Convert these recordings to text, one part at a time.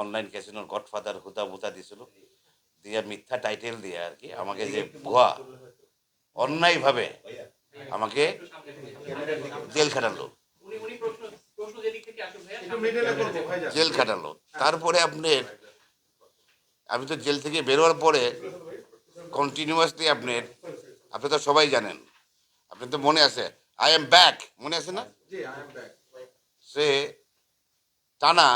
Online ক্যাসিনোর godfather হুতা বুতা দিছিল। দিয়ে মিথ্যা টাইটেল দিয়ে আর কি আমাকে যে ভুয়া অন্যায়ভাবে আমাকে জেল খাটালো। উনি উনি প্রশ্ন প্রশ্ন যেদিক থেকে আসুক ভাইয়া একটু মিডলে করব ভাইজান জেল খাটালো। তারপরে আপনার আমি তো জেল থেকে বেরোয়ার পরে কন্টিনিউয়াসলি আপনার আপনি তো সবাই জানেন। আপনি তো মনে আছে আই এম ব্যাক মনে আছে না? জি আই এম ব্যাক সে টানা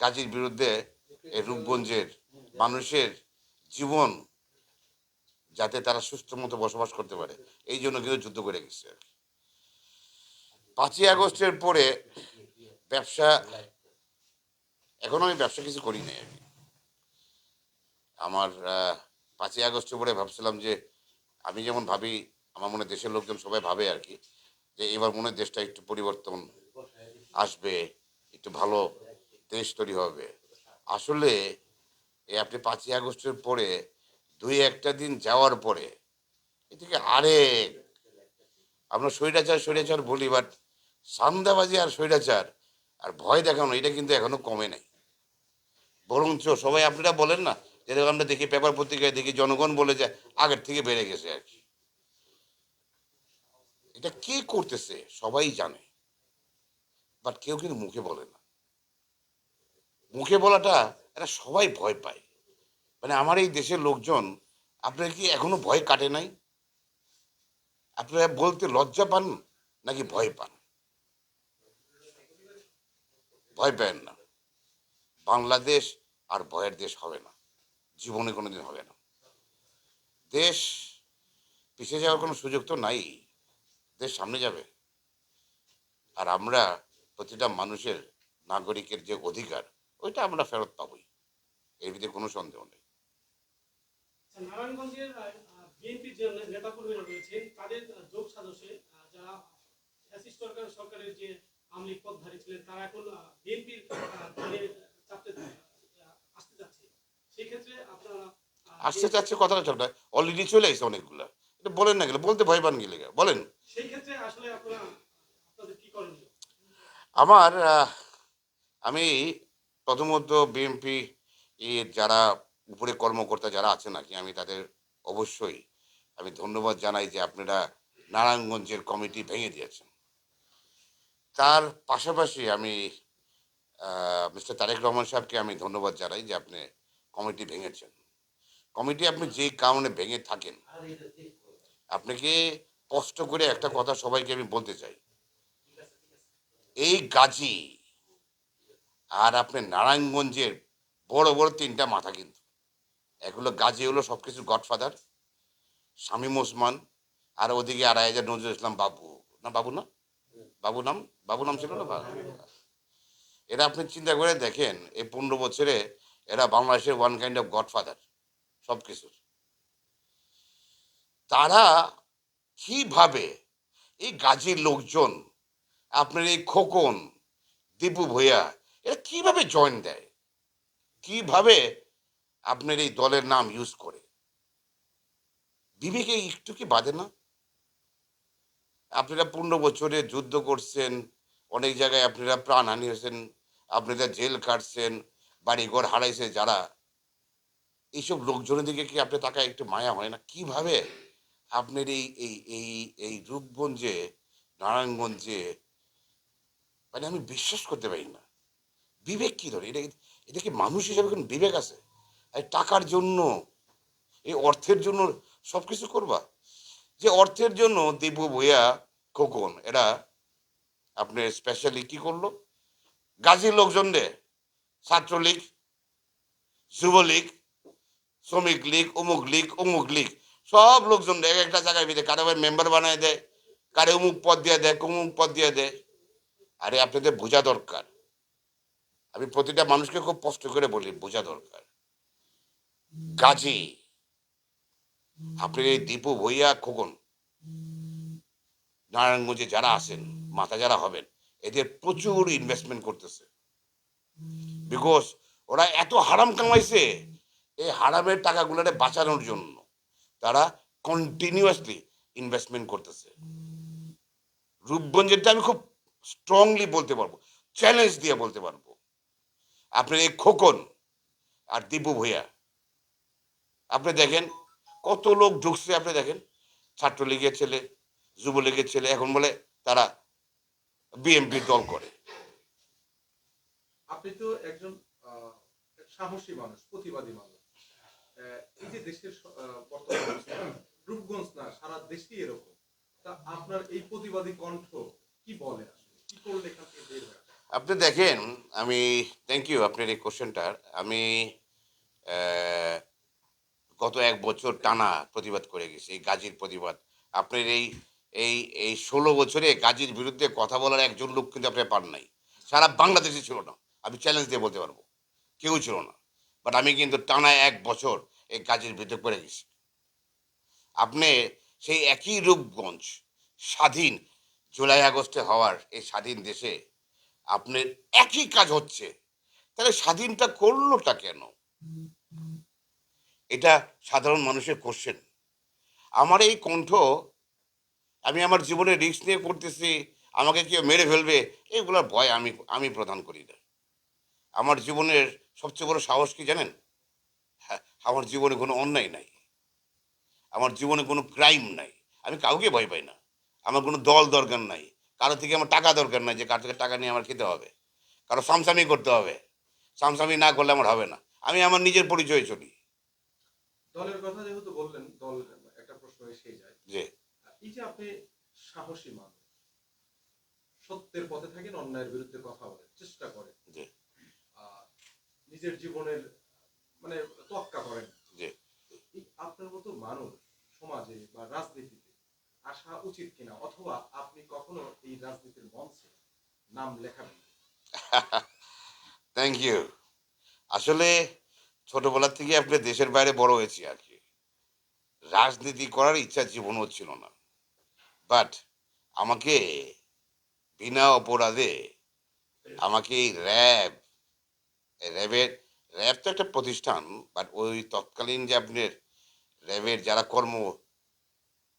গাজীর বিরুদ্ধে রূপগঞ্জের মানুষের জীবন যাতে তারা সুস্থ মতো বসবাস করতে পারে এই জন্য কিন্তু যুদ্ধ করে গেছে। পাঁচই আগস্টের পরে ব্যবসা, এখনও আমি ব্যবসা কিছু করি নাই কি আমার পাঁচই আগস্টের পরে ভাবছিলাম যে আমি যেমন ভাবি, আমার মনে দেশের লোকজন সবাই ভাবে আর কি, যে এবার মনে দেশটা একটু পরিবর্তন আসবে, একটু ভালো দেশ তৈরি হবে। আসলে এই আপনি পাঁচই আগস্টের পরে দুই একটা দিন যাওয়ার পরে এদিকে আরেক, আমরা স্বৈরাচার স্বৈরাচার বলি বাট সান্দাবাজি আর স্বৈরাচার আর ভয় দেখানো, এটা কিন্তু এখনও কমে নাই। বরঞ্চ সবাই আপনারা বলেন না, যেরকম আমরা দেখি পেপার পত্রিকায় দেখি জনগণ বলে যে আগের থেকে বেড়ে গেছে আর কি। এটা কে করতেছে? সবাই জানে। বাট কেউ কিন্তু মুখে বলে না। মুখে বলাটা এটা সবাই ভয় পায়। মানে আমার এই দেশের লোকজন আপনার কি এখনও ভয় কাটে নাই? আপনারা বলতে লজ্জা পান নাকি ভয় পান? ভয় পেন না। বাংলাদেশ আর ভয়ের দেশ হবে না। জীবনে কোনোদিন হবে না। দেশ পিছিয়ে যাওয়ার কোনো সুযোগ তো নাই। দেশ সামনে যাবে। আর আমরা প্রতিটা মানুষের, নাগরিকের যে অধিকার ওইটা আমরা ফেরত পাবই। এর ভিতরে কোনো সন্দেহ নেই। নারায়ণগঞ্জের বিএনপির যে নেতাকর্মীরা রয়েছেন তাদের যোগ সাজসে যারা ফ্যাসিস্ট সরকার সরকারের যে আমলিক পদধারী ছিলেন তারা এখন বিএনপির দলে চাপতে আসতে যাচ্ছে। সেই আপনারা আসতে চাচ্ছে কথাটা নয় অলরেডি চলে এসেছে অনেকগুলা। এটা বলেন না গেলে বলতে ভয় পান গেলে বলেন। সেই ক্ষেত্রে আসলে আপনারা আপনাদের কি করণীয় আমার আমি প্রথমত বিএনপি এর যারা উপরে কর্মকর্তা যারা আছেন নাকি আমি তাদের অবশ্যই আমি ধন্যবাদ জানাই যে আপনারা নারায়ণগঞ্জের কমিটি ভেঙে দিয়েছেন। তার পাশাপাশি আমি মিস্টার তারেক রহমান সাহেবকে আমি ধন্যবাদ জানাই যে আপনি কমিটি ভেঙেছেন। কমিটি আপনি যে কারণে ভেঙে থাকেন আপনাকে কষ্ট করে একটা কথা সবাইকে আমি বলতে চাই? এই গাজী আর আপনি নারায়ণগঞ্জের বড় বড় তিনটা মাথা কিন্তু। এগুলো গাজী হলো সব কিছুর গডফাদার শামীম ওসমান আর ওদিকে আড়াই হাজার নজরুল ইসলাম বাবু। না বাবু না? বাবু নাম? বাবু নাম ছিল না? এরা আপনি চিন্তা করে দেখেন, এই পনেরো বছরে এরা বাংলাদেশের ওয়ান কাইন্ড অফ গডফাদার সব কিছুর তারা কীভাবে এই গাজীর লোকজন, আপনার এই খোকন, দীপু ভূয়া এরা কীভাবে জয়েন দেয়? কীভাবে আপনার এই দলের নাম ইউজ করে? বিবেকে একটু কি বাদে না? আপনারা পনেরো বছরে যুদ্ধ করছেন, অনেক জায়গায় আপনারা প্রাণহানি হয়েছেন আপনারা জেল কাটছেন বাড়িঘর হারাইছে যারা। এইসব লোকজনের দিকে কি আপনি তাকায় একটু মায়া হয় না? কীভাবে আপনার এই এই এই এই রূপগঞ্জে, নারায়ণগঞ্জে মানে আমি বিশ্বাস করতে পারি না। বিবেক কি ধরে? এটা এটা কি মানুষ হিসাবে কোনো বিবেক আছে? এই টাকার জন্য, এই অর্থের জন্য সব কিছু করবা? যে অর্থের জন্য দীপু ভূয়া খোকন, এরা আপনি স্পেশালি কি করল? গাজীর লোকজন রে ছাত্রলীগ, যুবলীগ, শ্রমিক লীগ, অমুক লীগ অমুক লীগ, সব লোকজন এক একটা জায়গায় ভিতরে কারও মেম্বার বানায় দেয়, কারে অমুক পদ দিয়ে দেয় অমুক পদ দিয়ে দেয়। আরে আপনাদের বোঝা দরকার। আমি প্রতিটা মানুষকে খুব কষ্ট করে বলি, বোঝা দরকার। গাজী আপনি এই দীপু ভইয়া, খোকন, নারায়ণগঞ্জে যারা আছেন, মাথা যারা হবেন, এদের প্রচুর ইনভেস্টমেন্ট করতেছে। বিকজ ওরা এত হারাম কামাইছে, এই হারামের টাকাগুলোরে বাঁচানোর জন্য তারা কন্টিনিউয়াসলি ইনভেস্টমেন্ট করতেছে। রূপগঞ্জেরটা আমি খুব স্ট্রংলি বলতে পারব চ্যালেঞ্জ দিয়ে বলতে পারব। আপনার এই খোকন আর দীপু ভূঁইয়া। আপনি দেখেন কত লোক ঢুকছে, আপনি দেখেন। ছাত্রলীগের ছেলে, যুবলীগের ছেলে, এখন বলে তারা বিএমপি দল করে। আপনি তো একজন সাহসী মানুষ, প্রতিবাদী মানুষ। এই যে দেশের রূপগঞ্জ না, সারা দেশই এরকম। তা আপনার এই প্রতিবাদী কণ্ঠ কি বলে কি করলে এখান থেকে বের হয়ে? আপনি দেখেন, আমি থ্যাংক ইউ আপনার এই কোশ্চেনটার আমি গত এক বছর টানা প্রতিবাদ করে গেছি, এই গাজীর প্রতিবাদ। আপনার এই এই এই ষোলো বছরে গাজীর বিরুদ্ধে কথা বলার একজন লোক কিন্তু আপনি পান নাই। সারা বাংলাদেশে ছিল না। আমি চ্যালেঞ্জ দিয়ে বলতে পারব। কেউ ছিল না। বাট আমি কিন্তু টানা এক বছর এই গাজীর বিরুদ্ধে করে গেছি। আপনি সেই একই রূপগঞ্জ স্বাধীন জুলাই আগস্টে হওয়ার এই স্বাধীন দেশে আপনার একই কাজ হচ্ছে। তাহলে স্বাধীনটা করলোটা কেন? এটা সাধারণ মানুষের কোশ্চেন আমার এই কণ্ঠ, আমি আমার জীবনে রিস্ক নিয়ে করতেছি আমাকে কেউ মেরে ফেলবে, এগুলোর ভয় আমি আমি প্রদান করি না। আমার জীবনের সবচেয়ে বড় সাহস কি জানেন? আমার জীবনে কোনো অন্যায় নাই। আমার জীবনে কোনো ক্রাইম নাই। আমি কাউকে ভয় পাই না। আমার কোনো দল দরকার নাই। কারও থেকে আমার টাকা দরকার নয় যে কার থেকে টাকা নিয়ে আমার খেতে হবে। কারও সামসামি করতে হবে। সামসামি না করলে আমার হবে না। আমি আমার নিজের পরিচয় চলি। দলের কথা যেহেতু বললেন দল একটা প্রশ্ন এসেই যায়। যে এই যে আপনি সাহসী মানুষ সত্যের পথে থাকেন অন্যায়ের বিরুদ্ধে কথা বলেন চেষ্টা করেন। যে নিজের জীবনের মানে তক্কা করেন। যে আপনার মতো মানুষ সমাজে বা রাজনীতিতে আসা উচিত কিনা, অথবা আপনি কখনো এই রাজনীতির মঞ্চে নাম লেখাবেন? থ্যাংক ইউ আসলে ছোটবেলার থেকে আপনি দেশের বাইরে বড় হয়েছি আর কি। রাজনীতি করার ইচ্ছা জীবনও ছিল না। বাট আমাকে বিনা অপরাধে আমাকে এই র্যাব র্যাবের, র্যাব তো একটা প্রতিষ্ঠান বাট ওই তৎকালীন যে আপনার র্যাবের যারা কর্ম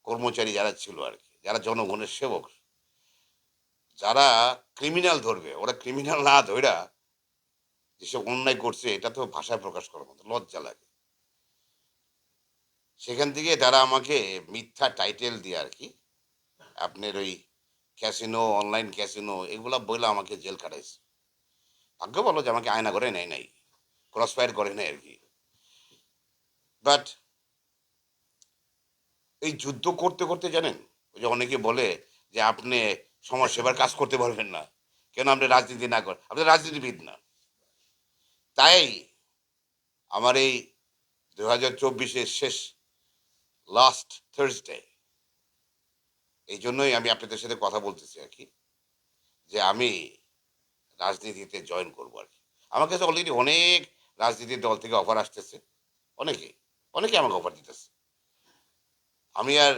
কর্মচারী যারা ছিল আর কি, যারা জনগণের সেবক, যারা ক্রিমিনাল ধরবে, ওরা ক্রিমিনাল না ধইরা যেসব অন্যায় করছে, এটা তো ভাষায় প্রকাশ করার মতো, লজ্জা লাগে। সেখান থেকে তারা আমাকে মিথ্যা টাইটেল দিয়ে আর কি, আপনার ওই ক্যাসিনো অনলাইন ক্যাসিনো এগুলা বইলে আমাকে জেল কাটাইছে ভাগ্য বলো যে আমাকে আয়না করে নেয় নাই ক্রস ফায়ার করে নাই আর কি। বাট এই যুদ্ধ করতে করতে জানেন, ওই যে অনেকে বলে যে আপনি সমাজ সেবার কাজ করতে পারবেন না। কেন আপনি রাজনীতি না করেন আপনি রাজনীতিবিদ না। তাই আমার এই দু হাজার চব্বিশের শেষ লাস্ট থার্সডে এই জন্যই আমি আপনাদের সাথে কথা বলতেছি আর কি, যে আমি রাজনীতিতে জয়েন করব আর কি। আমার কাছে অলরেডি অনেক রাজনীতির দল থেকে অফার আসতেছে। অনেকে অনেকে আমাকে অফার দিতেছে। আমি আর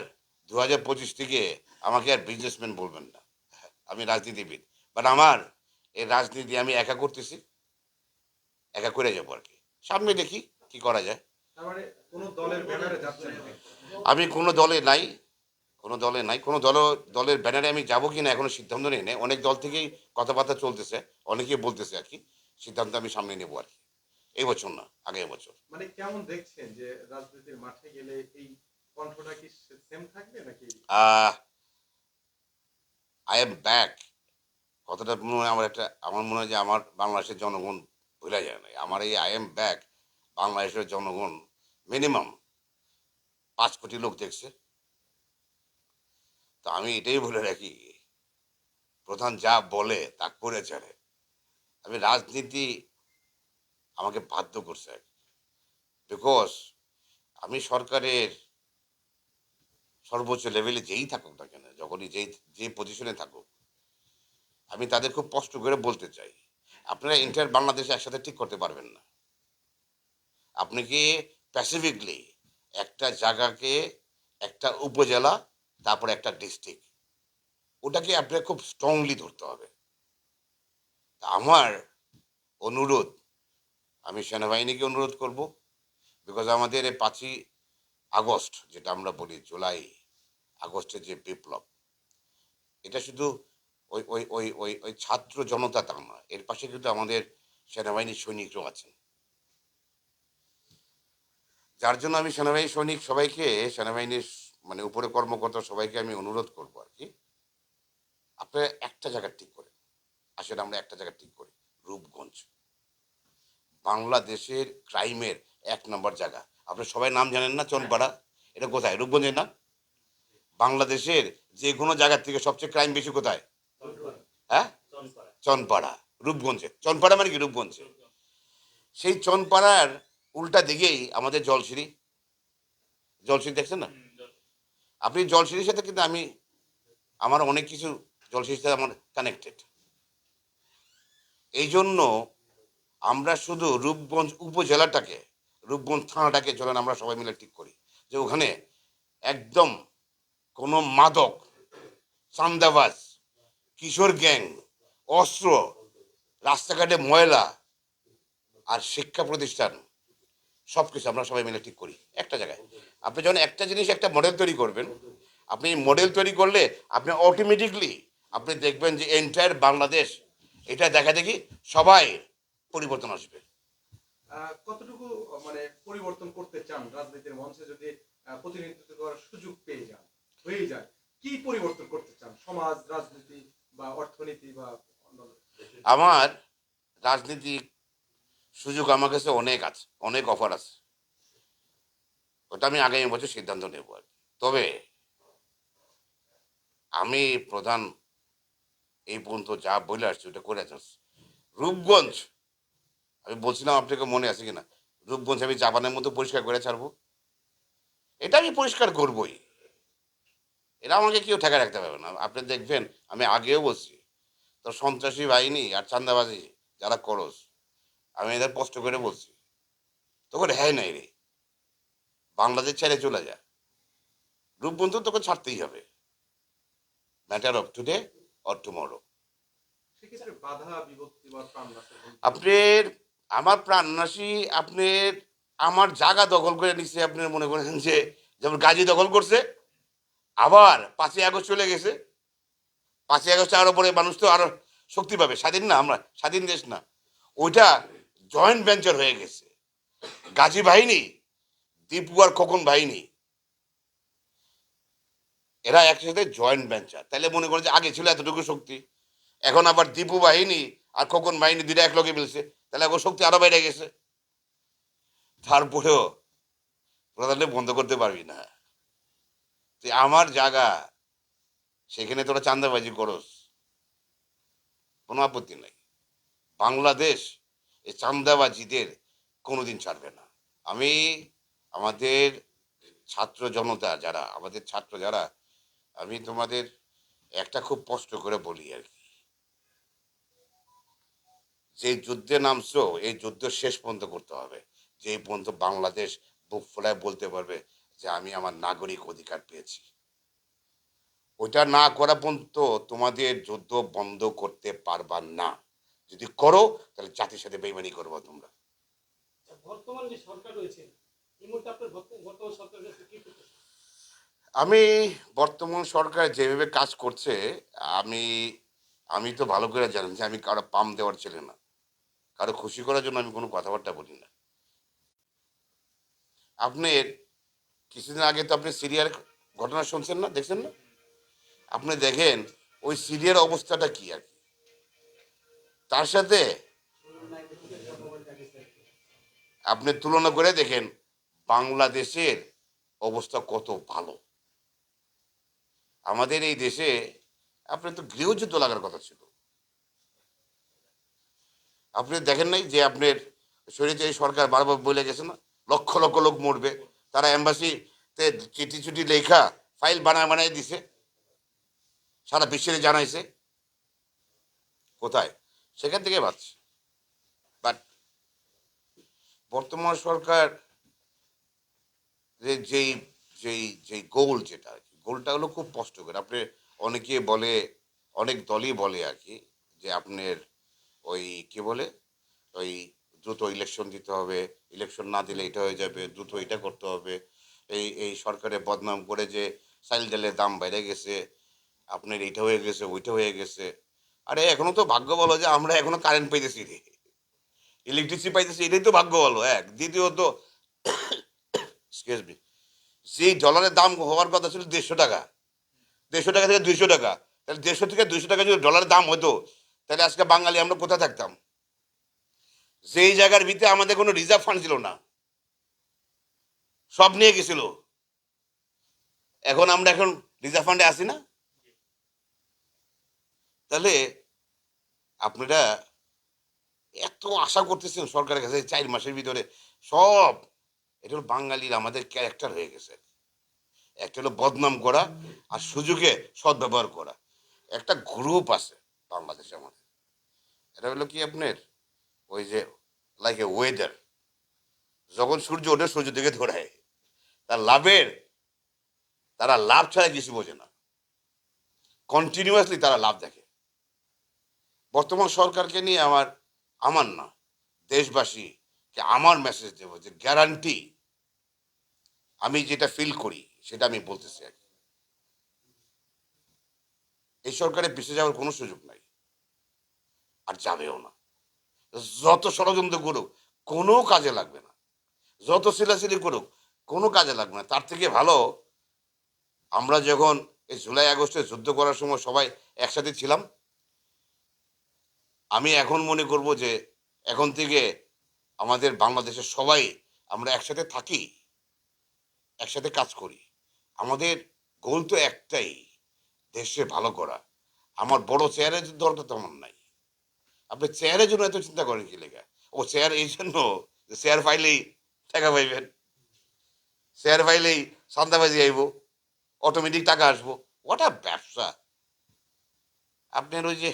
দু হাজার পঁচিশ থেকে আমাকে আর বিজনেসম্যান বলবেন না। আমি রাজনীতিবিদ। বাট আমার এই রাজনীতি আমি একা করতেছি। একা করে যাব আর কি। সামনে দেখি কি করা যায়। আমি কোনো দলে নাই কোনো দলে নাই। কোনো দল দলের ব্যানারে আমি যাব কি না এখনও সিদ্ধান্ত নিই। নাই অনেক দল থেকেই কথাবার্তা চলতেছে। অনেকেই বলতেছে আর কি সিদ্ধান্ত আমি সামনে নেব আর কি। এই বছর না আগে বছর। মানে কেমন দেখছেন যে রাজনীতির মাঠে গেলে এই আই এম ব্যাক কথাটা মনে হয় আমার একটা, আমার মনে হয় যে আমার বাংলাদেশের জনগণ ভুলে যায় না আমার এই আই এম ব্যাক বাংলাদেশের জনগণ মিনিমাম পাঁচ কোটি লোক দেখছে। তো আমি এটাই বলে রাখি, প্রধান যা বলে তা করে চলে। আমি রাজনীতি আমাকে বাধ্য করছে। বিকজ আমি সরকারের সর্বোচ্চ লেভেলে যেই থাকুক না কেন, যখনই যেই যে পজিশনে থাকুক, আমি তাদের খুব কষ্ট করে বলতে চাই। আপনারা ইন্টার বাংলাদেশে একসাথে ঠিক করতে পারবেন না। আপনি কি প্যাসিফিকলি একটা জায়গাকে, একটা উপজেলা, তারপর একটা ডিস্ট্রিক্ট ওটাকে আপনাকে খুব স্ট্রংলি ধরতে হবে। আমার অনুরোধ, আমি সেনাবাহিনীকে অনুরোধ করব বিকজ আমাদের এই পাঁচই আগস্ট, যেটা আমরা বলি জুলাই আগস্টের যে বিপ্লব, এটা শুধু ওই ওই ওই ওই ওই ছাত্র জনতা তা না এর পাশে কিন্তু আমাদের সেনাবাহিনীর সৈনিকরাও আছেন। যার জন্য আমি সেনাবাহিনী সৈনিক সবাইকে, সেনাবাহিনীর মানে উপরে কর্মকর্তা সবাইকে আমি অনুরোধ করব আর কি, আপনারা একটা জায়গা ঠিক করেন আসলে আমরা একটা জায়গা ঠিক করি, রূপগঞ্জ। বাংলাদেশের ক্রাইমের এক নম্বর জায়গা। আপনি সবাই নাম জানেন না, চনপাড়া? এটা কোথায়? রূপগঞ্জের না বাংলাদেশের যে কোনো জায়গার থেকে সবচেয়ে ক্রাইম বেশি কোথায়? হ্যাঁ? চনপাড়া। রূপগঞ্জে। চনপাড়া মানে কি? রূপগঞ্জে। সেই চনপাড়ার উল্টা দিকেই আমাদের জলসিঁড়ি। জলসিঁড়ি দেখছেন না? আপনি জলসিঁড়ির সাথে কিন্তু আমি আমার অনেক কিছু জলসিঁড়ির সাথে আমার কানেক্টেড এই জন্য আমরা শুধু রূপগঞ্জ উপজেলাটাকে রূপগঞ্জ থানাটাকে চলেন আমরা সবাই মিলে ঠিক করি। যে ওখানে একদম কোনো মাদক, চান্দাবাজ, কিশোর গ্যাং, অস্ত্র, রাস্তাঘাটে ময়লা আর শিক্ষা প্রতিষ্ঠান সব কিছু আমরা সবাই মিলে ঠিক করি, একটা জায়গায়। আপনি যখন একটা জিনিস, একটা মডেল তৈরি করবেন, আপনি মডেল তৈরি করলে আপনি অটোমেটিকলি আপনি দেখবেন যে এন্টায়ার বাংলাদেশ, এটা দেখা দেখি সবাই পরিবর্তন আসবে। কতটুকু মানে পরিবর্তন করতে চান রাজনীতির মঞ্চে যদি প্রতিনিধিত্ব করার সুযোগ পেয়ে যান? হয়ে যায়। কি পরিবর্তন করতে চান? সমাজ, রাজনীতি বা অর্থনীতি বা আমার রাজনীতিক সুযোগ আমার কাছে অনেক আছে, অনেক অফার আছে। ওটা আমি আগামী বছর সিদ্ধান্ত নেব আর তবে আমি প্রধান এই পর্যন্ত যা বলে আসছি, ওটা করে আসছি। রূপগঞ্জ, আমি বলছিলাম আপনাকে মনে আছে কিনা? রূপগঞ্জ আমি জাপানের মতো পরিষ্কার করে ছাড়বো। এটা আমি পরিষ্কার করবই। এটা আমাকে কেউ ঠেকা রাখতে পারবে না। আপনি দেখবেন আমি আগেও বলছি তো সন্ত্রাসী বাহিনী আর চান্দাবাজি যারা করস আমি এদের কষ্ট করে বলছি তখন হ্যাঁ নাই রে। বাংলাদেশ ছেড়ে চলে যা। রূপবন্ধু তোকে ছাড়তেই হবে। Matter of today or tomorrow. আপনার আমার প্রাণনাশী আপনার আমার জায়গা দখল করে নিচ্ছে আপনার মনে করেন যে যেমন গাজী দখল করছে আবার পাঁচই আগস্ট চলে গেছে। পাঁচই আগস্ট আরও পরে মানুষ তো আরও শক্তি পাবে। স্বাধীন না, আমরা স্বাধীন দেশ না। ওইটা জয়েন্ট ভেঞ্চার হয়ে গেছে। গাজী বাহিনী দীপু আর খোকন বাহিনী, এরা একসাথে জয়েন্ট ভেঞ্চার তাহলে মনে করেন যে আগে ছিল এতটুকু শক্তি। এখন আবার দীপু বাহিনী আর খোকন বাহিনী দুইটা এক লগে মিলছে। তাহলে এখন শক্তি আরও বেড়ে গেছে। তারপরেও প্রধানে বন্ধ করতে পারবি না। তুই আমার জায়গা, সেখানে তোরা চান্দাবাজি করস। কোনো আপত্তি নাই। বাংলাদেশ এই চান্দাবাজিদের কোনোদিন ছাড়বে না। আমি আমাদের ছাত্র জনতা যারা, আমাদের ছাত্র যারা, আমি তোমাদের একটা খুব কষ্ট করে বলি আর কি। যে যুদ্ধে নামছো, এই যুদ্ধ শেষ পর্যন্ত করতে হবে। যে পর্যন্ত বাংলাদেশ বুক ফোলায় বলতে পারবে যে আমি আমার নাগরিক অধিকার পেয়েছি। ওইটা না করা পর্যন্ত তোমাদের যুদ্ধ বন্ধ করতে পারবা না। যদি করো তাহলে জাতির সাথে বেইমানি করব তোমরা। বর্তমান যে সরকার রয়েছে বর্তমান? আমি বর্তমান সরকার যেভাবে কাজ করছে আমি আমি তো ভালো করে জানি যে আমি কারও পাম দেওয়ার ছেলে না। কারও খুশি করার জন্য আমি কোনো কথাবার্তা বলি না। আপনার কিছুদিন আগে তো আপনি সিরিয়ার ঘটনা শুনছেন না, দেখছেন না? আপনি দেখেন, ওই সিরিয়ার অবস্থাটা কি আর কি? তার সাথে আপনি তুলনা করে দেখেন, বাংলাদেশের অবস্থা কত ভালো। আমাদের এই দেশে আপনার তো গৃহযুদ্ধ লাগার কথা ছিল। আপনি দেখেন নাই যে আপনার শরীরে সরকার বারবার বলে গেছে না, লক্ষ লক্ষ লোক মরবে। তারা এম্বাসিতে চিঠি চুটি লেখা ফাইল বানায় বানায় দিছে। সারা বিশ্বে জানাইছে। কোথায়? সেখান থেকে ভাবছে বাট বর্তমান সরকার যে যেই যেই যেই গোল যেটা আর কি গোলটা হলো খুব কষ্ট করে আপনি অনেকে বলে, অনেক দলই বলে আর কি, যে আপনার ওই, কি বলে? ওই দ্রুত ইলেকশন দিতে হবে ইলেকশন না দিলে এটা হয়ে যাবে দ্রুত এটা করতে হবে। এই এই সরকারে বদনাম করে যে সাইল ডালের দাম বেড়ে গেছে, আপনার এইটা হয়ে গেছে, ওইটা হয়ে গেছে। আরে এখনও তো ভাগ্য বলো যে আমরা এখনও কারেন্ট পাইতেছি রে। ইলেকট্রিসিটি পাইতেছি, এটাই তো ভাগ্য ভালো এক দ্বিতীয়ত এক্সকিউজ মি যেই ডলারের দাম হওয়ার কথা ছিল দেড়শো টাকা। দেড়শো টাকা থেকে দুইশো টাকা। তাহলে দেড়শো থেকে দুইশো টাকা যদি ডলারের দাম হতো, তাহলে আজকে বাঙালি আমরা কোথায় থাকতাম? যেই জায়গার ভিতরে আমাদের কোনো রিজার্ভ ফান্ড ছিল না, সব নিয়ে গেছিল। এখন আমরা এখন রিজার্ভ ফান্ডে আসি না? তাহলে আপনারা এত আশা করতেছেন সরকারের কাছে, চার মাসের ভিতরে সব, এটা হলো বাঙালির আমাদের ক্যারেক্টার হয়ে গেছে। একটা হলো বদনাম করা আর সুযোগে সদ্ব্যবহার করা। একটা গ্রুপ আছে বাংলাদেশে আমাদের। এটা হলো কি আপনার? ওই যে লাইক এ ওয়েদার যখন সূর্য ওঠে সূর্য দিকে ধরায় তার লাভের, তারা লাভ ছাড়া কিছু বোঝে না। কন্টিনিউয়াসলি তারা লাভ দেখে। বর্তমান সরকারকে নিয়ে আমার আমার না, দেশবাসীকে আমার মেসেজ দেবো যে গ্যারান্টি আমি যেটা ফিল করি, সেটা আমি বলতেছি আর। এই সরকারে পিছিয়ে যাওয়ার কোনো সুযোগ নাই। আর যাবেও না। যত ষড়যন্ত্র করুক, কোনো কাজে লাগবে না। যত সিলাসিলি করুক, কোনো কাজে লাগবে না। তার থেকে ভালো, আমরা যখন এই জুলাই আগস্টে যুদ্ধ করার সময় সবাই একসাথে ছিলাম, আমি এখন মনে করব যে এখন থেকে আমাদের বাংলাদেশের সবাই আমরা একসাথে থাকি, একসাথে কাজ করি। আমাদের গোল তো একটাই দেশে ভালো করা। আমার বড় চেয়ারের দরকার তেমন নাই। আপনি চেয়ারের জন্য এত চিন্তা করেন কি লেখা ও চেয়ার এই জন্য? চেয়ার পাইলেই টাকা পাইবেন। চেয়ার পাইলেই সান্দাবাজি আইব অটোমেটিক টাকা আসব। ওটা ব্যবসা। আপনার ওই যে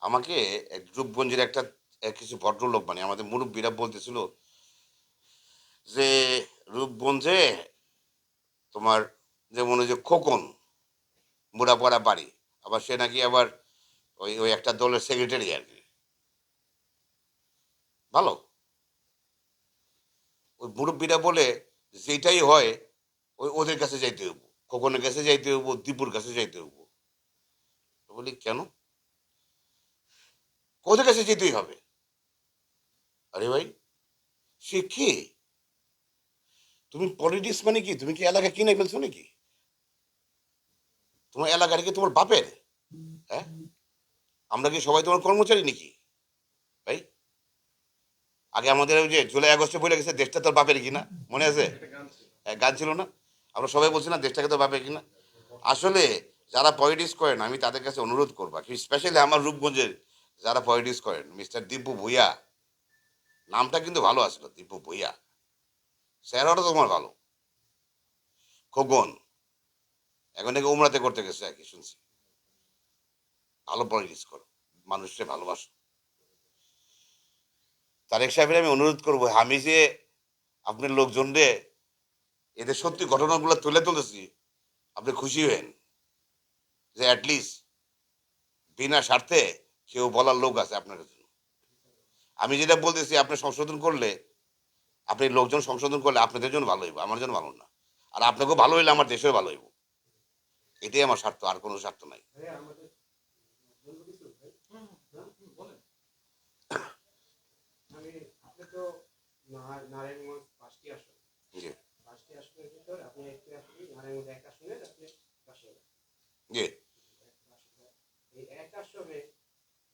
আমাকে এক রূপগঞ্জের একটা কিছু ভদ্রলোক মানে আমাদের মুরব্বীরা বলতেছিল যে, রূপগঞ্জে তোমার যেমন ওই যে খোকন, মুড়াপাড়া বাড়ি, আবার সে নাকি আবার ওই ওই একটা দলের সেক্রেটারি আর কি ভালো? ওই মুরব্বীরা বলে যেটাই হয়, ওই ওদের কাছে যাইতে হইব। খোকনের কাছে যাইতে হইব, দীপুর কাছে যাইতে হইব। বলি, কেন? ওদের কাছে যেতেই হবে? আরে ভাই, সে কে? তুমি পলিটিক্স মানে কি? তুমি কি এলাকা কিনে ফেলছো নাকি? তোমার এলাকাটা কি তোমার বাপের? হ্যাঁ? আমরা কি সবাই তোমার কর্মচারী নাকি? ভাই? আগে আমাদের ওই যে জুলাই আগস্টে বলে গেছে দেশটা তোর বাপের কিনা মনে আছে? একটা গান ছিল হ্যাঁ, গান ছিল না? আমরা সবাই বলছি না দেশটাকে তো বাপের কিনা আসলে যারা পলিটিক্স করেন আমি তাদের কাছে অনুরোধ করব স্পেশালি আমার রূপগঞ্জের যারা পলিটিক্স করেন মিস্টার দিব্যু ভুইয়া। নামটা কিন্তু ভালো আসলো দিব্যু ভুইয়া। চেহারাটা তোমার ভালো। খোগন এখন থেকে উমরাতে করতে গেছে আর কি শুনছি। ভালো পলিটিক্স করো, মানুষকে ভালোবাসো। তারেক সাহেবের আমি অনুরোধ করব, আমি যে আপনার লোকজনরে এদের সত্যি ঘটনাগুলো তুলে তুলেছি, আপনি খুশি হবেন যে অ্যাটলিস্ট বিনা স্বার্থে কেউ বলার লোক আছে আপনার জন্য আমি যেটা বলতেছি, আপনি সংশোধন করলে, আপনি লোকজন সংশোধন করলে আপনাদের জন্য ভালো হইব, আমার জন্য ভালো না। আর আপনাকেও ভালো হইলে আমার দেশেও ভালো হইব। এটাই আমার স্বার্থ, আর কোনো স্বার্থ নাই বলেন মানে আপনি তো না- নারায়ণগঞ্জ পাঁচটি আসন জি। পাঁচটি আসনের ভিতর আপনি একটি আসনে নারায়ণগঞ্জ এক আসনের আপনি পাশে জি। এই এক আসনে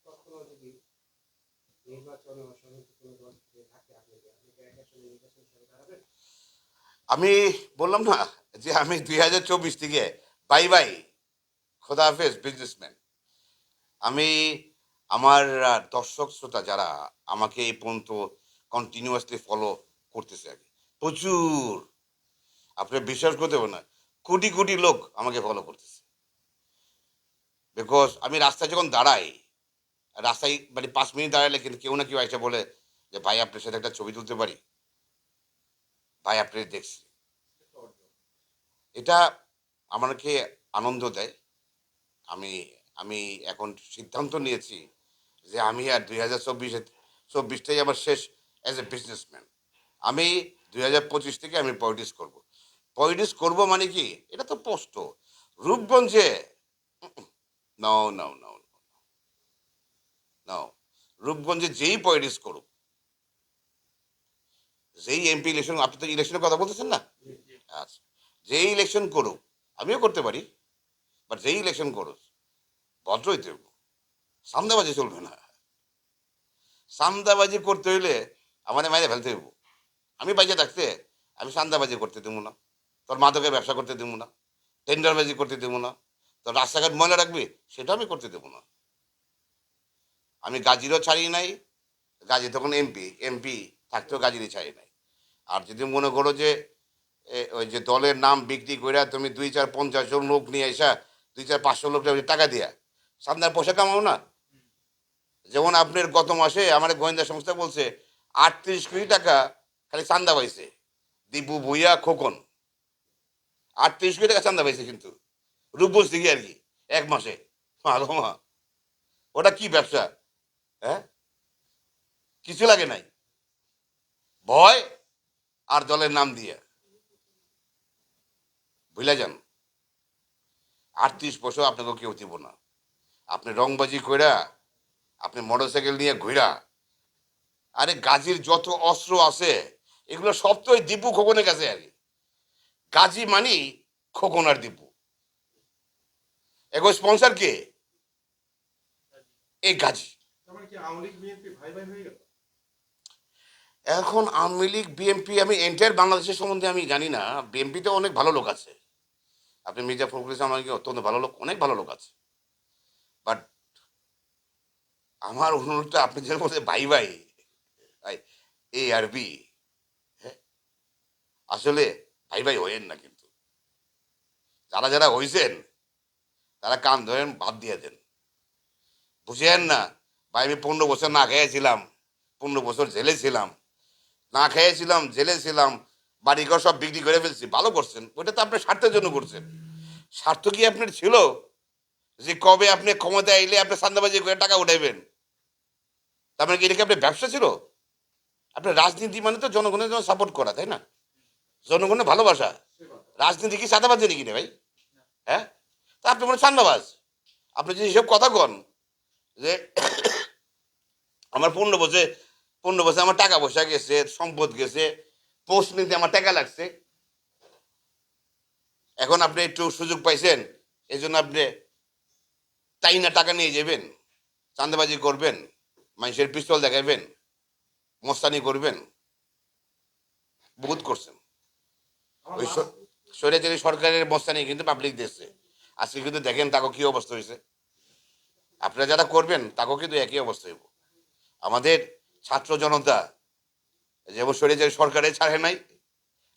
কখনো যদি নির্বাচন ও কোনো দল থাকে আপনাকে আপনি এক আসনে নির্বাচন হিসাবে দাঁড়াবেন? আমি বললাম না যে আমি দুই হাজার চব্বিশ থেকে বাই বাই খোদা হাফেজ বিজনেসম্যান আমি আমার দর্শক শ্রোতা যারা আমাকে এই পর্যন্ত কন্টিনিউয়াসলি ফলো করতেছে কি প্রচুর। আপনি বিশ্বাস করতে পারেন না, কোটি কোটি লোক আমাকে ফলো করতেছে। বিকজ আমি রাস্তায় যখন দাঁড়াই, রাস্তায় মানে পাঁচ মিনিট দাঁড়ালে কিন্তু কেউ না কেউ এসে বলে যে, ভাই, আপনার সাথে একটা ছবি তুলতে পারি? ভাই, আপনি দেখছি এটা আমাকে আনন্দ দেয়। আমি আমি এখন সিদ্ধান্ত নিয়েছি যে, আমি আর দুই হাজার চব্বিশে চব্বিশটাই আমার শেষ অ্যাজ এ বিজনেসম্যান আমি দুই হাজার পঁচিশ থেকে আমি পলিটিক্স করব। পলিটিক্স করব মানে কি? এটা তো স্পষ্ট। রূপগঞ্জে নাও নাও নাও নাও রূপগঞ্জে যেই পলিটিক্স করুক, যেই এমপি ইলেকশন আপনি তো ইলেকশনের কথা বলতেছেন না? আচ্ছা যেই ইলেকশন করুক, আমিও করতে পারি বাট যেই ইলেকশন করুক, ভদ্রই তো সামদাবাজি চলবে না। সামদাবাজি করতে হইলে আমাদের মাইরে ফেলতে হইব। আমি বাইরে থাকতে, আমি সান্দাবাজি করতে দেবো না। তোর মাদকের ব্যবসা করতে দেবো না। টেন্ডারবাজি করতে দেবো না। তোর রাস্তাঘাট ময়লা রাখবি সেটা আমি করতে দেবো না। আমি গাজিরও ছাড়ি নাই। গাজী তখন এমপি এমপি থাকতেও গাজিরই ছাড়ি নাই। আর যদি মনে করো যে ওই যে দলের নাম বিক্রি করে তুমি দুই চার পঞ্চাশ জন লোক নিয়ে এসা দুই চার পাঁচশো লোক টাকা দিয়া সামনের পয়সা কামাও না। যেমন আপনার গত মাসে আমার গোয়েন্দা সংস্থা বলছে আটত্রিশ কোটি টাকা খালি চান্দা পাইছে। দীপু ভুইয়া, খোকন। আটত্রিশ কোটি টাকা চান্দা পাইছে কিন্তু। রূপবস থেকে আর কি? এক মাসে। মাগো মা। ওটা কি ব্যবসা? হ্যাঁ? কিছু লাগে নাই। ভয় আর দলের নাম দিয়ে। বুঝলে যান আটত্রিশ বছর আপনাকে কেউ দিব না। আপনি রংবাজি কইরা, আপনি মোটরসাইকেল নিয়ে ঘুরা আরে গাজীর যত অস্ত্র আছে এগুলো সব তো ওই দীপু খোকনের কাছে আর কি। গাজী মানি খোকন আর দীপু। এগো স্পন্সর কে? এই গাজী। এখন আওয়ামী লীগ বিএনপি আমি এন্টায়ার বাংলাদেশের সম্বন্ধে আমি জানি না। বিএনপিতে অনেক ভালো লোক আছে। আপনি মির্জা ফখরুল ইসলাম আমাকে অত্যন্ত ভালো লোক অনেক ভালো লোক আছে। বাট আমার অনুরোধটা আপনি যে বলতে ভাই ভাই এ আর বি হ্যাঁ? আসলে ভাই ভাই হয়েন না কিন্তু। যারা যারা হয়েছেন তারা কান ধরেন, বাদ দিয়ে দেন। বুঝেন না, ভাই আমি পনেরো বছর না খেয়েছিলাম, পনেরো বছর জেলে ছিলাম, না খেয়েছিলাম, জেলে ছিলাম, বাড়িঘর সব বিক্রি করে ফেলছি, ভালো করছেন ওটা তো আপনার স্বার্থের জন্য করছেন। স্বার্থ কি আপনার ছিল? যে কবে আপনি ক্ষমতায় এলে আপনি সান্দাবাজি করে টাকা উঠাইবেন? তার মানে কি এটা কি আপনার ব্যবসা ছিল? আপনার রাজনীতি মানে তো জনগণের জন্য সাপোর্ট করা, তাই না? জনগণের ভালোবাসা। রাজনীতি কি সাদাবাজি নাকি রে ভাই? হ্যাঁ? তা আপনি মনে সান্দাবাজ। আপনি যদি হিসেব কথা কন যে আমার পনেরো বছর পনেরো বছর আমার টাকা পয়সা গেছে, সম্পদ গেছে পোস্ট নিতে আমার টাকা লাগছে। এখন আপনি একটু সুযোগ পাইছেন এই জন্য আপনি তাই না টাকা নিয়ে যাবেন চান্দাবাজি করবেন, মানুষের পিস্তল দেখাবেন। মস্তানি করবেন? বহুত করছেন। ওই স্বৈরাচারী সরকারের মস্তানি কিন্তু পাবলিক দিচ্ছে আজকে কিন্তু দেখেন তাকে কি অবস্থা হয়েছে। আপনারা যারা করবেন তাকেও কিন্তু একই অবস্থা হইব। আমাদের ছাত্র জনতা যেমন স্বৈরাচারী সরকারে ছাড়ে নাই।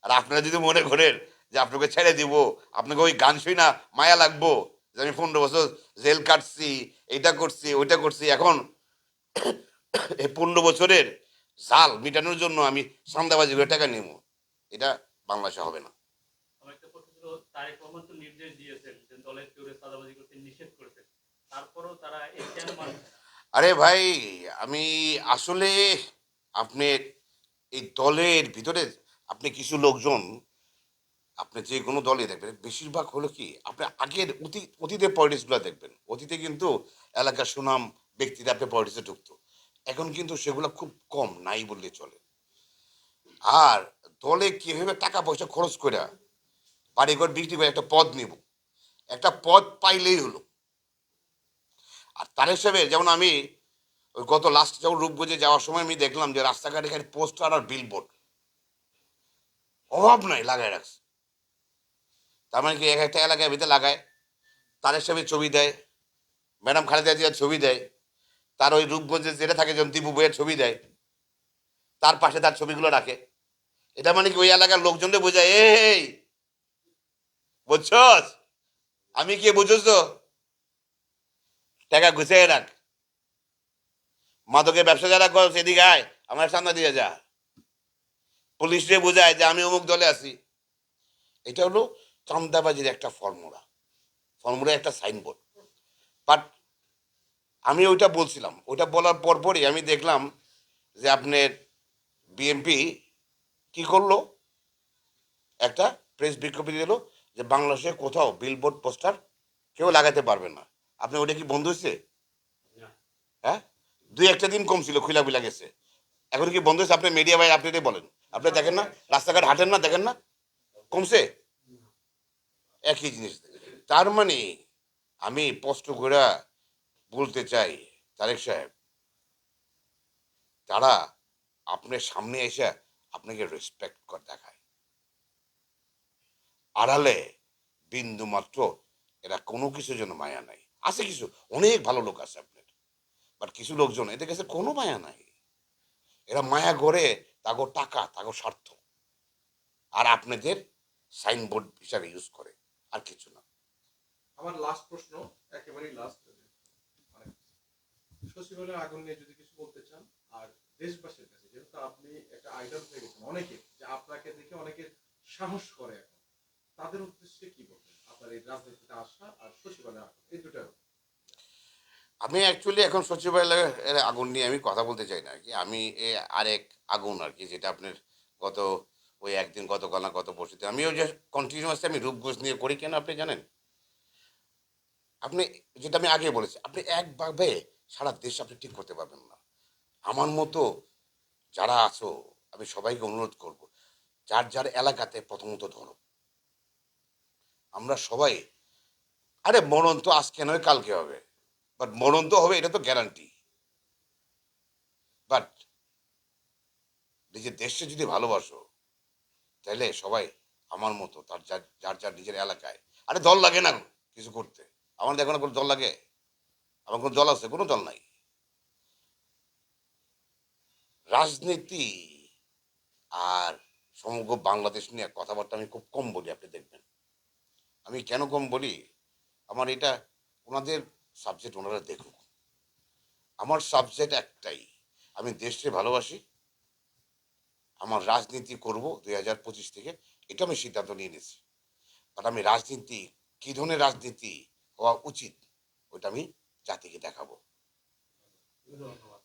আর আপনারা যদি মনে করেন যে আপনাকে ছেড়ে দিব আপনাকে ওই গান শুই না মায়া লাগবো যে আমি পনেরো বছর জেল কাটছি এইটা করছি ওইটা করছি এখন এই পনেরো বছরের জাল মিটানোর জন্য আমি সান্দাবাজি করে টাকা নেব। এটা বাংলাদেশে হবে না? আরে ভাই আমি আসলে আপনি এই দলের ভিতরে আপনি কিছু লোকজন আপনি যে কোনো দলে দেখবেন বেশিরভাগ হলো কি আপনি আগের অতি অতীতের পলিটিক্সগুলো দেখবেন। অতীতে কিন্তু এলাকার সুনাম ব্যক্তিরা আপনি পলিটিক্সে ঢুকতো। এখন কিন্তু সেগুলো খুব কম, নাই বললে চলে। আর দলে কীভাবে টাকা পয়সা খরচ করে বাড়িঘর বিক্রি করে একটা পদ নিব। একটা পদ পাইলেই হলো। আর তার হিসেবে যেমন আমি ওই গত লাস্ট যখন রূপগঞ্জে যাওয়ার সময় আমি দেখলাম যে রাস্তাঘাটে এখানে পোস্টার আর বিলবোর্ড অভাব নাই লাগায় রাখছে। তার মানে কি এক একটা এলাকায় ভিতরে লাগায়। তার হিসেবে ছবি দেয়। ম্যাডাম খালেদা জিয়ার ছবি দেয়। তার ওই রূপগঞ্জে যেটা থাকে যেমন দীপু বইয়ের ছবি দেয়, তার পাশে তার ছবিগুলো রাখে। এটা মানে কি ওই এলাকার লোকজনদের বোঝায়, এই বুঝছস? আমি কে, বুঝছস তো? টাকা গুছিয়ে রাখ। মাদকের ব্যবসা যারা কর সেদিকে আয়, আমার সামনে দিয়ে যা। পুলিশে বোঝায় যে আমি অমুক দলে আছি। এটা হলো চান্দাবাজির একটা ফর্মুলা। ফর্মুলা একটা সাইনবোর্ড। বাট আমি ওইটা বলছিলাম। ওইটা বলার পরপরই আমি দেখলাম যে আপনার বিএমপি কি করল? একটা প্রেস বিজ্ঞপ্তি দিল যে বাংলাদেশে কোথাও বিলবোর্ড পোস্টার কেউ লাগাতে পারবে না। আপনি ওটা কি বন্ধ হয়েছে? হ্যাঁ? দুই একটা দিন কম ছিল খুলা খুলা গেছে। এখন কি বন্ধ হয়েছে? আপনি মিডিয়া ভাই আপনি বলেন। আপনি দেখেন না? রাস্তাঘাট হাঁটেন না দেখেন না? কমছে? একই জিনিস। তার মানে আমি স্পষ্ট করে বলতে চাই, তারেক সাহেব, তারা আপনার সামনে এসে আপনাকে রেসপেক্ট করে দেখায়। আড়ালে বিন্দু মাত্র এরা কোনো কিছু জন্য মায়া নাই। আছে কিছু, অনেক ভালো লোক আছে আপনার বাট কিছু লোকজন এদের কাছে কোনো মায়া নাই। এরা মায়া করে তাগো টাকা, তাগো স্বার্থ, আর আপনাদের সাইনবোর্ড হিসাবে ইউজ করে, আর কিছু না। আমার লাস্ট প্রশ্ন, একেবারেই লাস্ট সচিবালয়ের আগুন নিয়ে যদি কিছু বলতে চান, আর দেশবাসীর কাছে, যেহেতু আপনি একটা আইডল হয়ে গেছেন অনেকে, যে আপনাকে দেখে অনেকে সাহস করে এখন, তাদের উদ্দেশ্যে কি বলবেন? আপনার এই রাজনীতিতে আসা আর সচিবালয়ের আগুন, এই দুটার আমি অ্যাকচুয়ালি এখন সচিবালয়ের আগুন নিয়ে আমি কথা বলতে চাই না, আর কি। আমি এ আরেক আগুন, আর কি, যেটা আপনার গত ওই একদিন, গতকাল না, গত পরশুতে আমিও যে কন্টিনিউয়াসলি আমি রূপগোজ নিয়ে করি কেন আপনি জানেন? আপনি, যেটা আমি আগে বলেছি, আপনি একভাবে সারা দেশ আপনি ঠিক করতে পারবেন না। আমার মতো যারা আছো, আমি সবাইকে অনুরোধ করব, যার যার এলাকাতে প্রথমত ধরো। আমরা সবাই, আরে মরণ তো আজকে নয়, কালকে হবে। বাট মরণ তো হবে, এটা তো গ্যারান্টি বাট নিজের দেশকে যদি ভালোবাসো, তাহলে সবাই আমার মতো, তার যার যার যার নিজের এলাকায়, আরে দল লাগে না কিছু করতে। আমার দেখো না কোনো দল লাগে? আমার কোনো দল আছে? কোনো দল নাই। রাজনীতি আর সমগ্র বাংলাদেশ নিয়ে কথাবার্তা আমি খুব কম বলি, আপনি দেখবেন। আমি কেন কম বলি? আমার এটা ওনাদের সাবজেক্ট ওনারা দেখুক। আমার সাবজেক্ট একটাই, আমি দেশকে ভালোবাসি, আমার রাজনীতি করব দুই হাজার পঁচিশ থেকে, এটা আমি সিদ্ধান্ত নিয়ে নিয়েছি। বাট আমি রাজনীতি, কী ধরনের রাজনীতি হওয়া উচিত ওটা আমি জাতিকে দেখাবো। ধন্যবাদ।